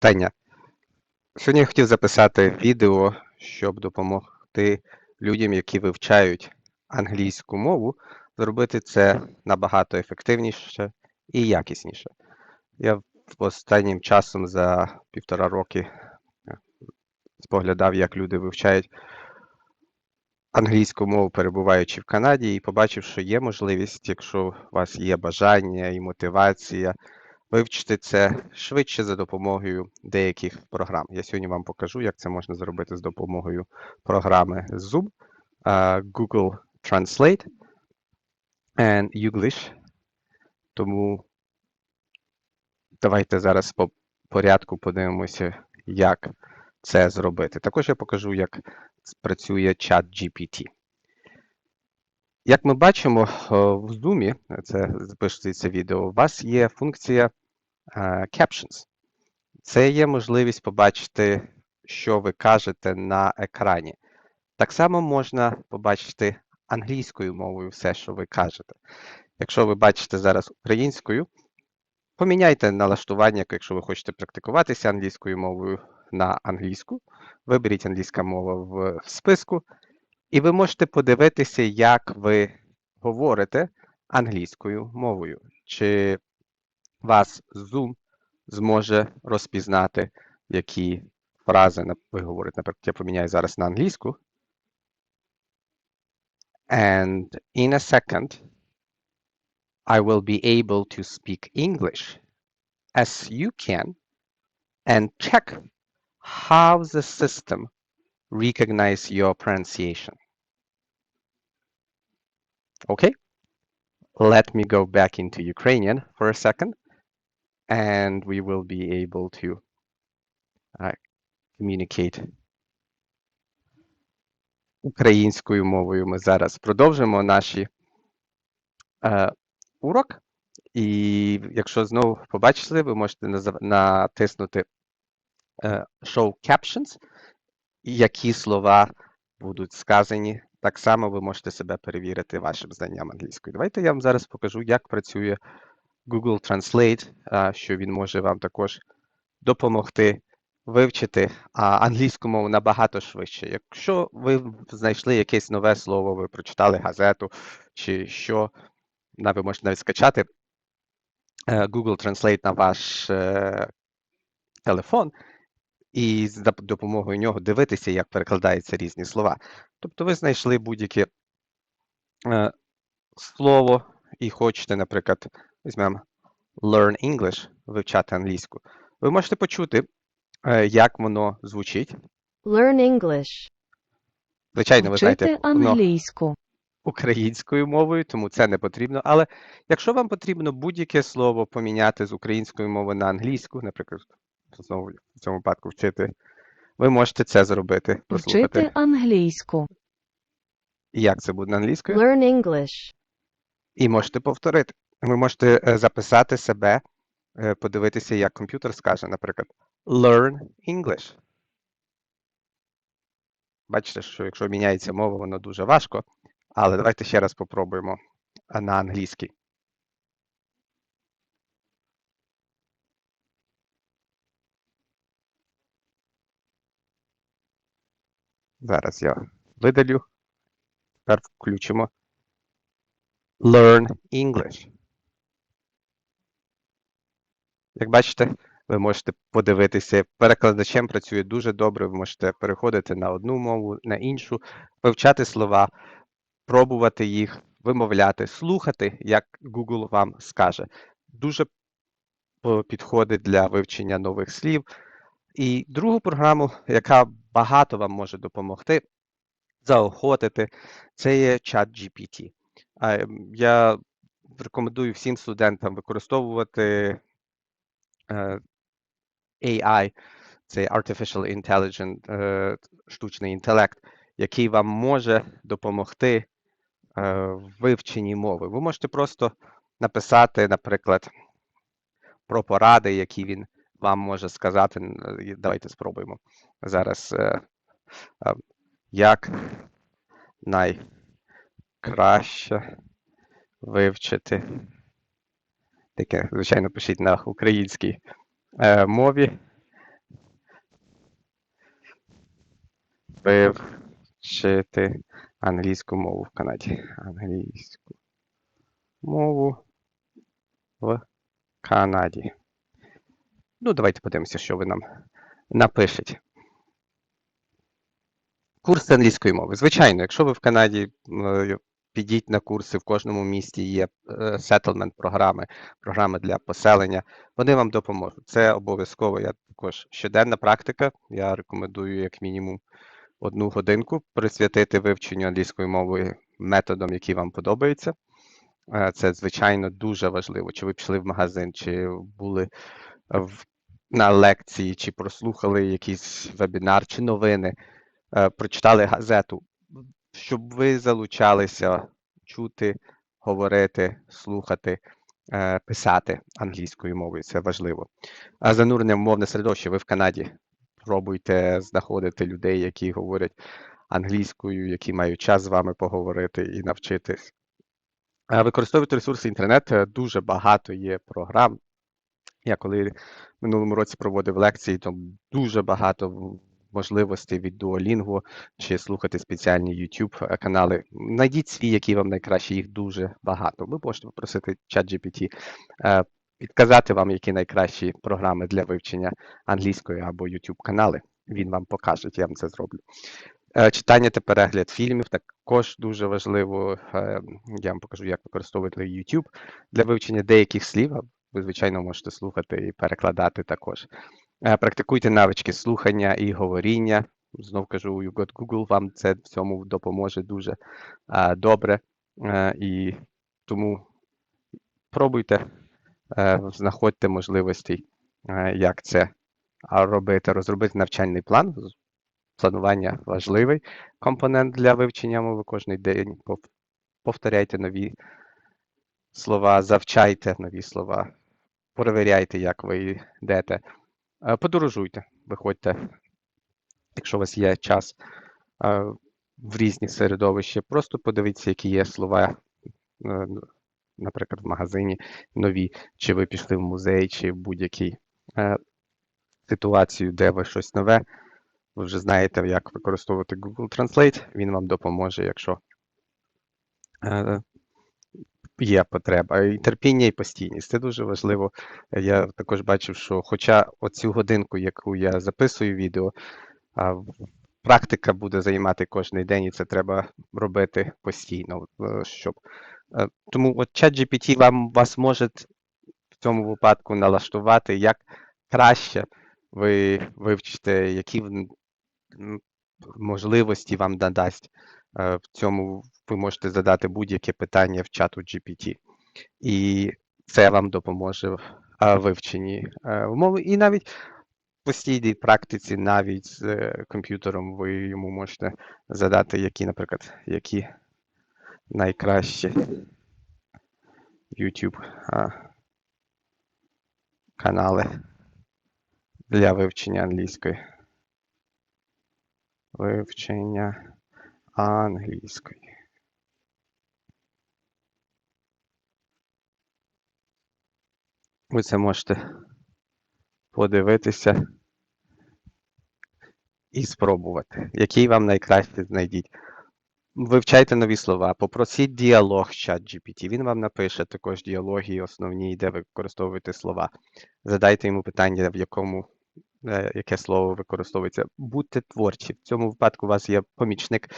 Таня, сьогодні я хотів записати відео, щоб допомогти людям, які вивчають англійську мову, зробити це набагато ефективніше і якісніше. Я останнім часом за півтора роки е, споглядав, як люди вивчають англійську мову, перебуваючи в Канаді, і побачив, що є можливість, якщо у вас є бажання і мотивація, вивчити це швидше за допомогою деяких програм. Я сьогодні вам покажу, як це можна зробити з допомогою програми Zoom, а, Google Translate and English. Тому давайте зараз по порядку подивимося, як це зробити. Також я покажу, як працює чат GPT. Як ми бачимо в Zoom, це запишеться відео, у вас є функція е, Captions. Це є можливість побачити, що ви кажете на екрані. Так само можна побачити англійською мовою все, що ви кажете. Якщо ви бачите зараз українською, поміняйте налаштування, якщо ви хочете практикуватися англійською мовою на англійську. Виберіть англійська мова в списку, і ви можете подивитися, як ви говорите англійською мовою. Чи вас Zoom зможе розпізнати, які фрази на- ви говорите. Наприклад, я поміняю зараз на англійську. And in a second, I will be able to speak English as you can and check how the system recognize your pronunciation. Okay? Let me go back into Ukrainian for a second And we will be able to uh, communicate українською мовою. Ми зараз продовжимо наші е, урок. І якщо знову побачили, ви можете натиснути е, Show Captions, які слова будуть сказані. Так само ви можете себе перевірити вашим знанням англійської. Давайте я вам зараз покажу, як працює Google Translate, що він може вам також допомогти вивчити англійську мову набагато швидше. Якщо ви знайшли якесь нове слово, ви прочитали газету чи що, ви можете навіть скачати е, Google Translate на ваш е, телефон і з допомогою нього дивитися, як перекладаються різні слова. Тобто ви знайшли будь-яке е, слово і хочете, наприклад, візьмемо Learn English, вивчати англійську. Ви можете почути, е, як воно звучить. Learn English. Звичайно, ви знаєте, Вчити англійську. українською мовою, тому це не потрібно. Але якщо вам потрібно будь-яке слово поміняти з української мови на англійську, наприклад, знову в цьому випадку вчити, ви можете це зробити. Прослухати. Вчити англійську. І як це буде на англійською? Learn English. І можете повторити. Ви можете е, записати себе, е, подивитися, як комп'ютер скаже, наприклад, Learn English. Бачите, що якщо міняється мова, воно дуже важко. Але давайте ще раз попробуємо на англійській. Зараз я видалю. Тепер включимо Learn English. Як бачите, ви можете подивитися, перекладачем працює дуже добре, ви можете переходити на одну мову, на іншу, вивчати слова, пробувати їх, вимовляти, слухати, як Google вам скаже. Дуже підходить для вивчення нових слів. І другу програму, яка багато вам може допомогти, заохотити, це є ChatGPT. Ем, Я рекомендую всім студентам використовувати AI, це Artificial Intelligence, е, штучний інтелект, який вам може допомогти е, в вивченні мови. Ви можете просто написати, наприклад, про поради, які він вам може сказати. Давайте спробуємо зараз, е, е, як найкраще вивчити таке, звичайно, пишіть на українській е, мові. Вивчити англійську мову в Канаді. Англійську мову в Канаді. Ну, давайте подивимося, що ви нам напишете. Курс англійської мови. Звичайно, якщо ви в Канаді е, підіть на курси, в кожному місті є сеттлмент програми, програми для поселення, вони вам допоможуть. Це обов'язково. Я також щоденна практика. Я рекомендую як мінімум одну годинку присвятити вивченню англійської мови методом, який вам подобається. Е, Це, звичайно, дуже важливо. Чи ви пішли в магазин, чи були в, на лекції, чи прослухали якийсь вебінар, чи новини, е, прочитали газету, щоб ви залучалися чути, говорити, слухати, е, писати англійською мовою. Це важливо. А занурення в мовне середовище, ви в Канаді. Пробуйте знаходити людей, які говорять англійською, які мають час з вами поговорити і навчитись. Використовуйте ресурси інтернет. Дуже багато є програм. Я коли в минулому році проводив лекції, то дуже багато можливостей від Duolingo чи слухати спеціальні YouTube е, канали. Знайдіть свій, який вам найкраще, їх дуже багато. Ви можете попросити ChatGPT е, підказати вам, які найкращі програми для вивчення англійської або YouTube канали. Він вам покаже, я вам це зроблю. Е, Читання та перегляд фільмів також дуже важливо. Я вам покажу, як використовувати YouTube для вивчення деяких слів. Ви, звичайно, можете слухати і перекладати також. Е, Практикуйте навички слухання і говоріння. Знов кажу, You Got Google вам це в цьому допоможе дуже е, добре. Е, І тому пробуйте, знаходьте можливості, як це робити, розробити навчальний план. Планування важливий компонент для вивчення мови кожен день. Повторяйте нові слова, завчайте нові слова, перевіряйте, як ви йдете. Е, Подорожуйте, виходьте, якщо у вас є час е, в різні середовища, просто подивіться, які є слова, е, наприклад, в магазині нові, чи ви пішли в музей, чи в будь-якій ситуацію, де ви щось нове. Ви вже знаєте, як використовувати Google Translate, він вам допоможе, якщо є потреба. І терпіння і постійність. Це дуже важливо. Я також бачив, що хоча оцю годинку, яку я записую відео, практика буде займати кожен день, і це треба робити постійно. е, Щоб... е, Тому от ChatGPT вам вас може в цьому випадку налаштувати, як краще ви вивчите, які можливості вам надасть. Е, В цьому ви можете задати будь-яке питання в чату GPT. І це вам допоможе в вивченні е, мови. І навіть в постійній практиці, навіть з е, комп'ютером, ви йому можете задати, які, наприклад, які найкращі YouTube канали для вивчення англійської. Вивчення англійської. Ви це можете подивитися і спробувати, який вам найкраще знайдіть. Вивчайте нові слова, попросіть діалог з ChatGPT, він вам напише також діалоги основні, де ви використовуєте слова. Задайте йому питання, в якому яке слово використовується. Будьте творчі. В цьому випадку у вас є помічник,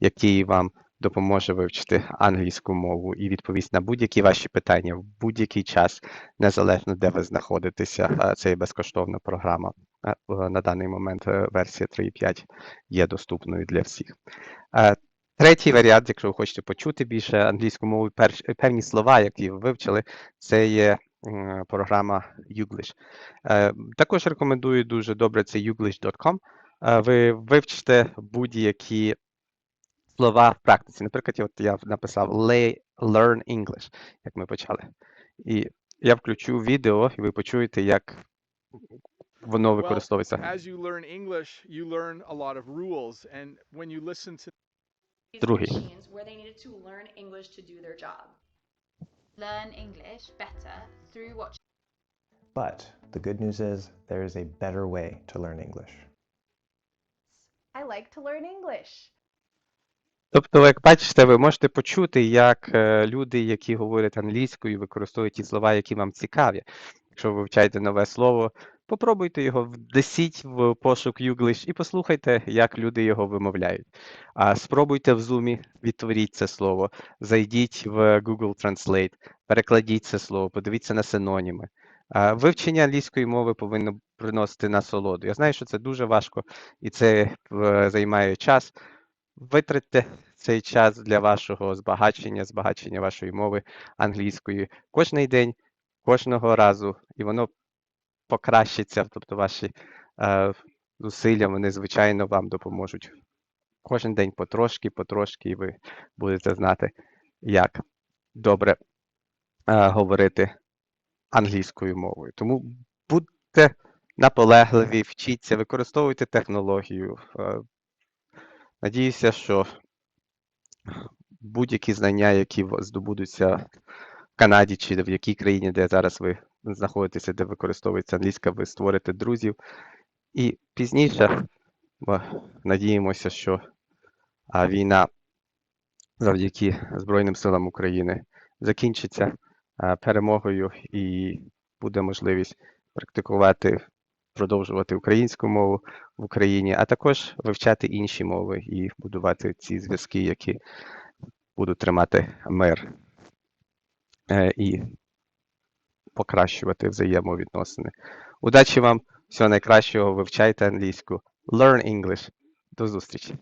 який вам допоможе вивчити англійську мову і відповість на будь-які ваші питання в будь-який час, незалежно де ви знаходитеся. Е, Це є безкоштовна програма. Е, е, На даний момент е, версія 3.5 є доступною для всіх. Е, Третій варіант, якщо ви хочете почути більше англійську мову, перш, певні слова, які ви вивчили, це є програма Uglish. Е, Також рекомендую дуже добре це uglish.com. Е, Ви вивчите будь-які слова в практиці. Наприклад, от я написав learn English, як ми почали. І я включу відео, і ви почуєте, як воно Well, використовується. as you learn English, you learn a lot of rules. And when you listen to Другий. Learn English better through watching But the good news is there is a better way to learn English. I like to learn English. Тобто, як бачите, ви можете почути, як е, люди, які говорять англійською, використовують ті слова, які вам цікаві. Якщо ви вивчаєте нове слово, попробуйте його, вдесіть в пошук Youglish і послухайте, як люди його вимовляють. А спробуйте в Zoom, відтворіть це слово, зайдіть в Google Translate, перекладіть це слово, подивіться на синоніми. Вивчення англійської мови повинно приносити насолоду. Я знаю, що це дуже важко і це е, займає час. Витратьте цей час для вашого збагачення, збагачення вашої мови англійської кожний день, кожного разу, і воно покращиться. Тобто ваші е, зусилля, вони, звичайно, вам допоможуть. Кожен день потрошки, потрошки, і ви будете знати, як добре е, говорити англійською мовою. Тому будьте наполегливі, вчіться, використовуйте технологію. е, Надіюся, що будь-які знання, які здобудуться в Канаді чи в якій країні, де зараз ви знаходитеся, де використовується англійська, ви створите друзів. І пізніше ми надіємося, що війна завдяки Збройним силам України закінчиться перемогою і буде можливість практикувати, продовжувати українську мову в Україні, а також вивчати інші мови і будувати ці зв'язки, які будуть тримати мир е, і покращувати взаємовідносини. Удачі вам, всього найкращого, вивчайте англійську. Learn English. До зустрічі!